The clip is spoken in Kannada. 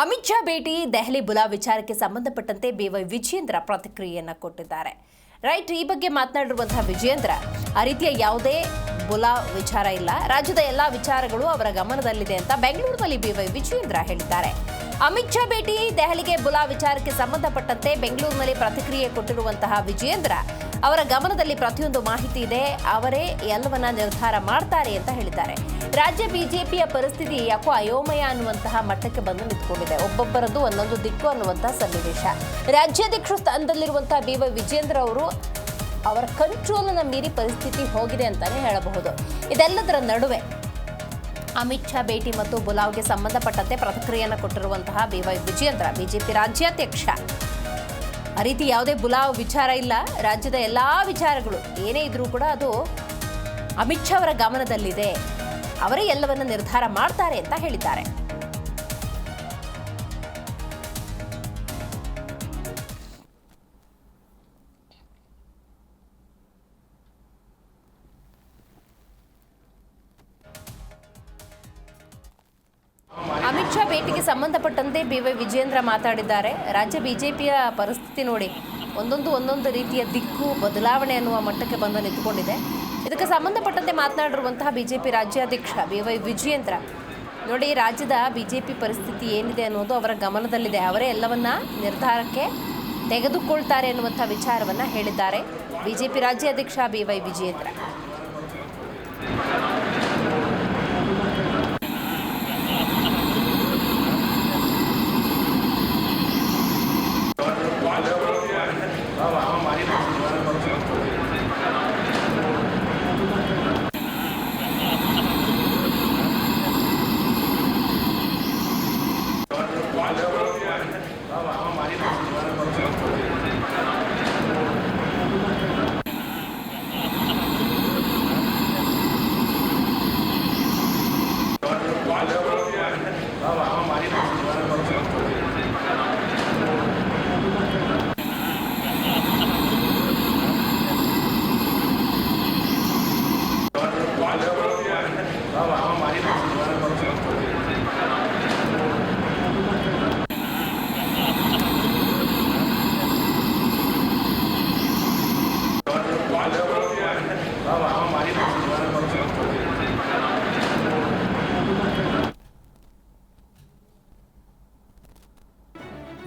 ಅಮಿತ್ ಶಾ ಭೇಟಿ, ದೆಹಲಿ ಬುಲಾ ವಿಚಾರಕ್ಕೆ ಸಂಬಂಧಪಟ್ಟಂತೆ ಬಿವೈ ವಿಜಯೇಂದ್ರ ಪ್ರತಿಕ್ರಿಯೆಯನ್ನು ಕೊಟ್ಟಿದ್ದಾರೆ. ರೈಟ್, ಈ ಬಗ್ಗೆ ಮಾತನಾಡಿರುವಂತಹ ವಿಜಯೇಂದ್ರ, ಆ ರೀತಿಯ ಯಾವುದೇ ಬುಲಾ ವಿಚಾರ ಇಲ್ಲ. ರಾಜ್ಯದ ಎಲ್ಲಾ ವಿಚಾರಗಳು ಅವರ ಗಮನದಲ್ಲಿದೆ ಅಂತ ಬೆಂಗಳೂರಿನಲ್ಲಿ ಬಿವೈ ವಿಜಯೇಂದ್ರ ಹೇಳಿದ್ದಾರೆ. ಅಮಿತ್ ಶಾ ಭೇಟಿ, ದೆಹಲಿಗೆ ಬುಲಾ ವಿಚಾರಕ್ಕೆ ಸಂಬಂಧಪಟ್ಟಂತೆ ಬೆಂಗಳೂರಿನಲ್ಲಿ ಪ್ರತಿಕ್ರಿಯೆ ಕೊಟ್ಟಿರುವಂತಹ ವಿಜಯೇಂದ್ರ ಅವರ ಗಮನದಲ್ಲಿ ಪ್ರತಿಯೊಂದು ಮಾಹಿತಿ ಇದೆ. ಅವರೇ ಎಲ್ಲವನ್ನ ನಿರ್ಧಾರ ಮಾಡ್ತಾರೆ ಅಂತ ಹೇಳಿದ್ದಾರೆ. ರಾಜ್ಯ ಬಿಜೆಪಿಯ ಪರಿಸ್ಥಿತಿ ಯಾಕೋ ಅಯೋಮಯ ಅನ್ನುವಂತಹ ಮಟ್ಟಕ್ಕೆ ಬಂದು ನಿಂತ್ಕೊಂಡಿದೆ. ಒಬ್ಬೊಬ್ಬರದ್ದು ಒಂದೊಂದು ದಿಕ್ಕು ಅನ್ನುವಂತಹ ಸನ್ನಿವೇಶ. ರಾಜ್ಯಾಧ್ಯಕ್ಷ ಸ್ಥಾನದಲ್ಲಿರುವಂತಹ ಬಿ ವೈ ವಿಜೇಂದ್ರ ಅವರು ಅವರ ಕಂಟ್ರೋಲನ್ನು ಮೀರಿ ಪರಿಸ್ಥಿತಿ ಹೋಗಿದೆ ಅಂತಾನೆ ಹೇಳಬಹುದು. ಇದೆಲ್ಲದರ ನಡುವೆ ಅಮಿತ್ ಶಾ ಭೇಟಿ ಮತ್ತು ಬುಲಾವ್ಗೆ ಸಂಬಂಧಪಟ್ಟಂತೆ ಪ್ರತಿಕ್ರಿಯೆಯನ್ನು ಕೊಟ್ಟಿರುವಂತಹ ಬಿವೈ ವಿಜೇಂದ್ರ ಬಿಜೆಪಿ ರಾಜ್ಯಾಧ್ಯಕ್ಷ. ಆ ರೀತಿ ಯಾವುದೇ ಬುಲಾವ್ ವಿಚಾರ ಇಲ್ಲ. ರಾಜ್ಯದ ಎಲ್ಲಾ ವಿಚಾರಗಳು ಏನೇ ಇದ್ರೂ ಕೂಡ ಅದು ಅಮಿತ್ ಶಾ ಅವರ ಗಮನದಲ್ಲಿದೆ. ಅವರೇ ಎಲ್ಲವನ್ನ ನಿರ್ಧಾರ ಮಾಡ್ತಾರೆ ಅಂತ ಹೇಳಿದ್ದಾರೆ. ಅಮಿತ್ ಭೇಟಿಗೆ ಸಂಬಂಧಪಟ್ಟಂತೆ ಬಿ ವೈ ವಿಜೇಂದ್ರ ಮಾತಾಡಿದ್ದಾರೆ. ರಾಜ್ಯ ಬಿಜೆಪಿಯ ಪರಿಸ್ಥಿತಿ ನೋಡಿ, ಒಂದೊಂದು ಒಂದೊಂದು ರೀತಿಯ ದಿಕ್ಕು ಬದಲಾವಣೆ ಅನ್ನುವ ಮಟ್ಟಕ್ಕೆ ಬಂದು ನಿಂತುಕೊಂಡಿದೆ. ಇದಕ್ಕೆ ಸಂಬಂಧಪಟ್ಟಂತೆ ಮಾತನಾಡಿರುವಂತಹ ಬಿಜೆಪಿ ರಾಜ್ಯಾಧ್ಯಕ್ಷ ಬಿ ವೈ ವಿಜಯೇಂದ್ರ, ನೋಡಿ, ರಾಜ್ಯದ ಬಿಜೆಪಿ ಪರಿಸ್ಥಿತಿ ಏನಿದೆ ಅನ್ನೋದು ಅವರ ಗಮನದಲ್ಲಿದೆ. ಅವರೇ ಎಲ್ಲವನ್ನ ನಿರ್ಧಾರಕ್ಕೆ ತೆಗೆದುಕೊಳ್ತಾರೆ ಅನ್ನುವಂಥ ವಿಚಾರವನ್ನು ಹೇಳಿದ್ದಾರೆ ಬಿಜೆಪಿ ರಾಜ್ಯಾಧ್ಯಕ್ಷ B Y Vijayendra.